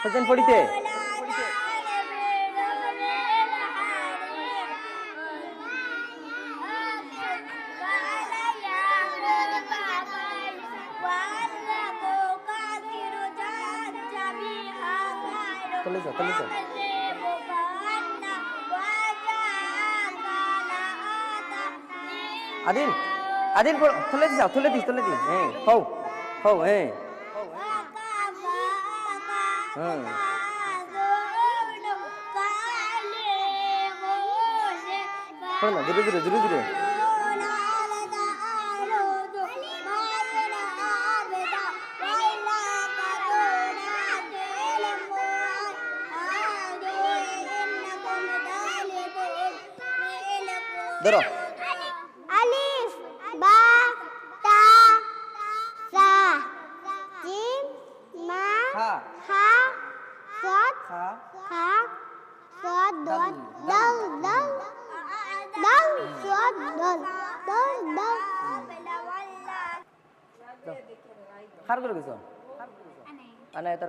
সজ্জন পড়িতে? চলে যাও চলে যাও। আদিল আদিল পড় তুলে দিস তুলে দিস তুলে দিস হ্যাঁ হও হও হ্যাঁ। पढ़ना धीरे धीरे धीरे धीरे। धरो। ता सा मा हा। ka ka sod dal dal dal. Dal sod dal dal dal. Har gulu gulu. Ana yatar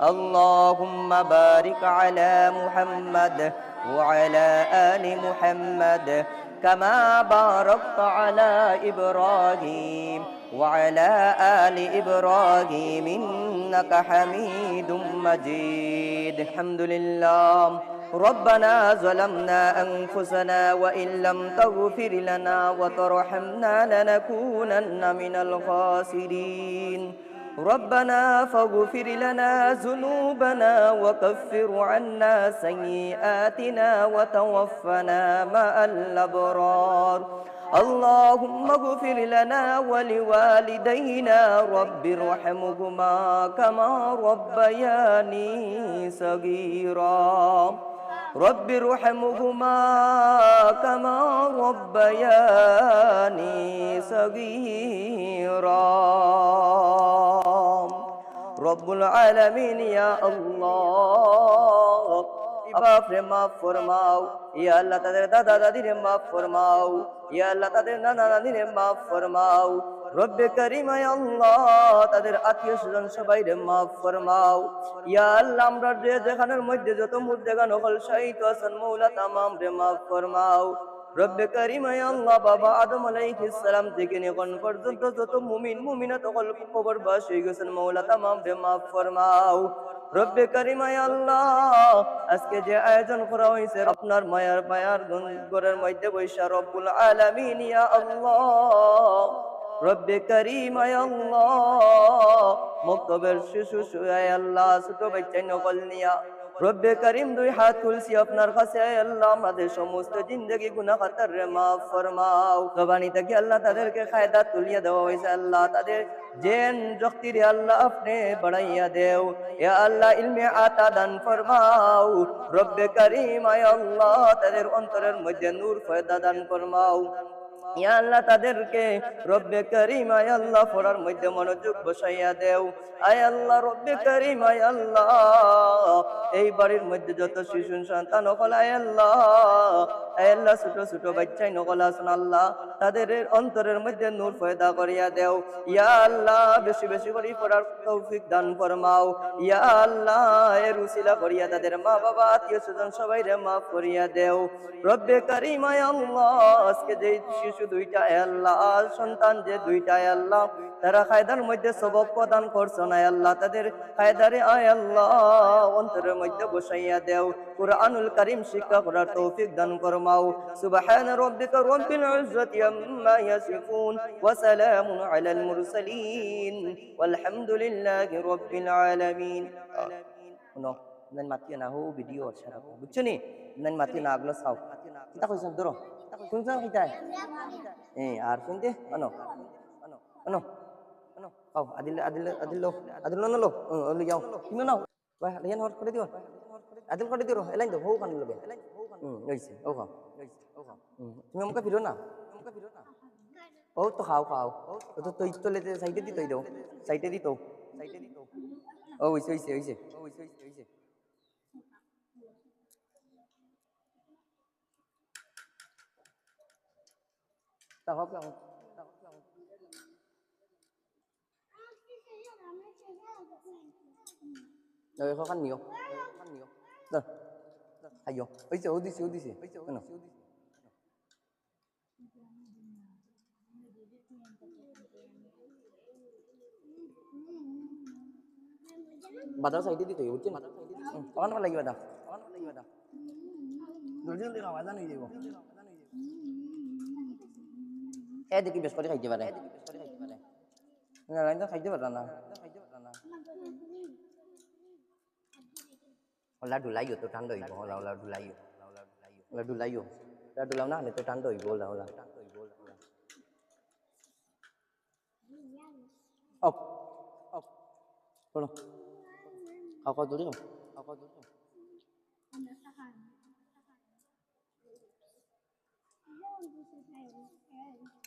اللهم بارك على محمد وعلى آل محمد كما باركت على إبراهيم وعلى آل إبراهيم إنك حميد مجيد. الحمد لله. ربنا ظلمنا أنفسنا وإن لم تغفر لنا وترحمنا لنكونن من الخاسرين. ربنا فاغفر لنا ذنوبنا وكفر عنا سيئاتنا وتوفنا مع الأبرار. اللهم اغفر لنا ولوالدينا رب ارحمهما كما ربياني صغيرا. رب ارحمهما كما ربياني صغيرا. রব্বুল আলামিন বাপরে মাফ ফরমাও। ইয়া আল্লাহ তাদের দাদা দাদির মাফ ফরমাও। ইয়া আল্লাহ তাদের নানা নানির মাফ ফরমাও। রব্বে করিমায় আল্লাহ, তাদের আত্মীয় স্বজন সবাই রে মাফ ফরমাও। ইয়া আল্লাহ, আমরা যে যেখানের মধ্যে যত মুর্দেগান হল শাহিত আসান মৌলা তামাম রে মাফ ফরমাও। রব্বে করিমায় আল্লাহ, বাবা আদম আলাইহিস সালাম থেকে পর্যন্ত যত মুমিন মুমিনাত হয়ে গেছেন তামাম ফরমাও। রব্বে করিমায় আল্লাহ, আজকে যে আয়োজন করা হয়েছে, আপনার মায়ার মায়ার ঘরের মধ্যে বৈশা রব্বুল আলামিন, ইয়া আল্লাহ। রব্বে করিমায় আল্লাহ, মুক্তবের শিশু শুয়ায় আল্লাহ, ছোট বাচ্চা নকল নিয়া রব্বে করিম দুই হাত তুলসি আপনার কাছে, আল্লাহ আমাদের সমস্ত জিন্দগি গুনাহ খাতার মাফ ফরমাও। জবানি থেকে আল্লাহ তাদেরকে কায়দা তুলিয়া দেওয়া হয়েছে, আল্লাহ তাদের জেন শক্তির আল্লাহ আপনি বাড়াইয়া দেও। এ আল্লাহ ইলমে আতা দান ফরমাও, রব্বে করিম আয় আল্লাহ তাদের অন্তরের মধ্যে নূর ফয়দা দান ফরমাও। ইয়া আল্লাহ তাদেরকে রব্বে করিম আয় আল্লাহ পড়ার মধ্যে মনোযোগ বসাইয়া দেও। আয় আল্লাহ রব্বে করিম আয় আল্লাহ, এই বাড়ির মধ্যে যত শিশু সন্তান হল আয় আল্লাহ আয় আল্লাহ, ছোট ছোট বাচ্চাই নকল আসুন আল্লাহ, তাদের অন্তরের মধ্যে নূর ফয়দা করিয়া দেও। ইয়া আল্লাহ, বেশি বেশি করে পড়ার তৌফিক দান ফরমাও। ইয়া আল্লাহ, এর উসিলা করিয়া তাদের মা বাবা আত্মীয় স্বজন সবাই রে মাফ করিয়া দেও। রব্বে করিম আয় আল্লাহ, আজকে যে শিশু দুইটা আয় আল্লাহ সন্তান যে দুইটা আল্লাহ, তারা কায়দার মধ্যে সবক প্রদান করছ না। আল্লাহ তাদের কায়দারে আয় আল্লাহ, অন্তরের মধ্যে বসাইয়া দেও। কুরআনুল কারীম শিক্ষা করার তৌফিক দান ফরমাও। সুবহান রাব্বিকা রাব্বিল ইজ্জাতি আম্মা ইয়াসিফুন ওয়া সালামুন আলাল মুরসালিন। walhamdulillahi rabbil alamin no nan mati na ho video chara বুঝছ নি nan mati na aglo saw. Kita কইছন ধরো শুনছ কিতা এ আর শুনতে আনো আনো আনো আনো আও আদিল আদিল আদিল আদিল না লো লো যাও তুমি নাও বা লেন হট করে দিও আদিল করে দিও এলাইন তো হৌ কান লবে হইছে ও খাও ও খাও তুমি আমাকে ফিরো না আমাকে ফিরো না ও তো খাও খাও ও তো তুই তো লেতে সাইডে দিতই দাও সাইডে দিত সাইডে দিত ও হইছে হইছে হইছে ও হইছে হইছে Tao khóc tao Rồi khó khăn nhiều. Khó khăn nhiều. Rồi. Hay vô. Ấy chỗ đi xíu đi xíu. Ấy chỗ xíu đi. Bắt xây đi đi tiểu chứ. Bắt đầu xây đi. Ừ, có nó lagi bắt đầu. Có nó lagi bắt đầu. Rồi chứ đi gọi cái này gì không? ਐਦ ਕੀ biscuit ਖਾਈ ਜਵਰ ਹੈ ਨਾ ਲੈਂਦਾ ਖਾਈ ਜਵਰ ਨਾ ladu layu tu tando ibu. Hola ladu layu. Ladu layu. Ladu layu nah itu tando ibu hola hola ok ok hola kau kau dulu kau